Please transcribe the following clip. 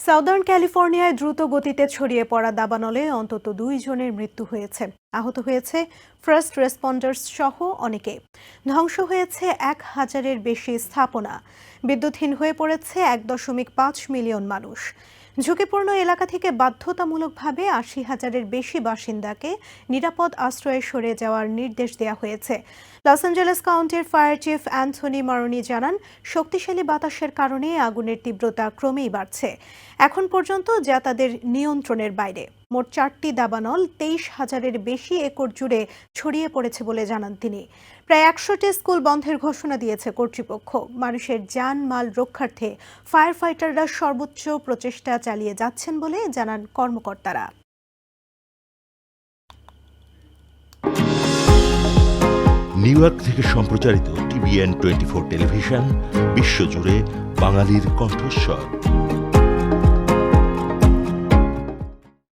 Southern ক্যালিফোর্নিয়ায় দ্রুত গতিতে ছড়িয়ে পড়া দাবানলে অন্তত দুই জনের মৃত্যু হয়েছে। আহত হয়েছে ফার্স্ট রেসপন্ডার্স সহ অনেকে। ধ্বংস হয়েছে এক হাজারের বেশি স্থাপনা। বিদ্যুৎহীন হয়ে পড়েছে এক দশমিক পাঁচ মিলিয়ন মানুষ। ঝুঁকিপূর্ণ এলাকা থেকে বাধ্যতামূলকভাবে আশি হাজারের বেশি বাসিন্দাকে নিরাপদ আশ্রয়ে সরে যাওয়ার নির্দেশ দেওয়া হয়েছে। লস অ্যাঞ্জেলেস কাউন্টির ফায়ার চিফ অ্যান্থনি মারনি জানান, শক্তিশালী বাতাসের কারণে আগুনের তীব্রতা ক্রমেই বাড়ছে। এখন পর্যন্ত যা তাদের নিয়ন্ত্রণের বাইরে। মোট চারটি দাবানল তেইশ হাজারের বেশি একর জুড়ে ছড়িয়ে পড়েছে বলে জানান তিনি। প্রায় একশোটি স্কুল বন্ধের ঘোষণা দিয়েছে কর্তৃপক্ষ। মানুষের যান মাল রক্ষার্থে ফায়ার ফাইটাররা সর্বোচ্চ প্রচেষ্টা চালিয়ে যাচ্ছেন বলে জানান কর্মকর্তারা। নিউ ইয়র্ক থেকে সম্প্রচারিত টিভিএন টোয়েন্টি ফোর টেলিভিশন, বিশ্বজুড়ে বাঙালির কণ্ঠস্বর।